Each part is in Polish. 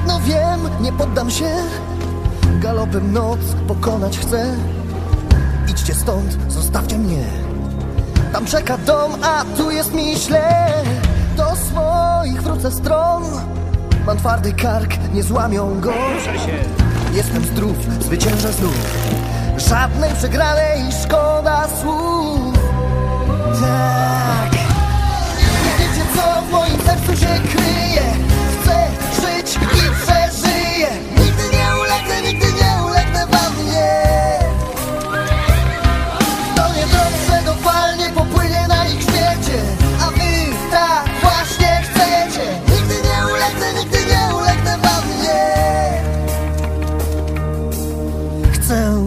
Jedno wiem, nie poddam się. Galopem noc pokonać chcę. Idźcie stąd, zostawcie mnie. Tam czeka dom, a tu jest mi źle. Do swoich wrócę stron. Mam twardy kark, nie złamią go. Jestem zdrów, zwyciężę znów. Żadnej przegranej szkoda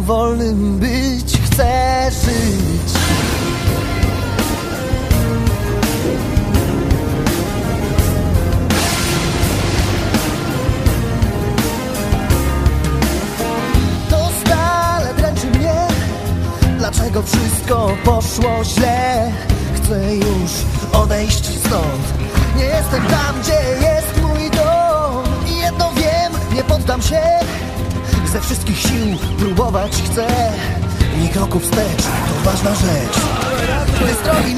wolnym być, chcę żyć. To stale dręczy mnie Dlaczego wszystko poszło źle. Chcę już odejść stąd. Nie jestem tam, gdzie jest mój dom. I jedno wiem, nie poddam się Ze wszystkich sił próbować chcę. Nie kroku wstecz, to ważna rzecz. Wy z drogi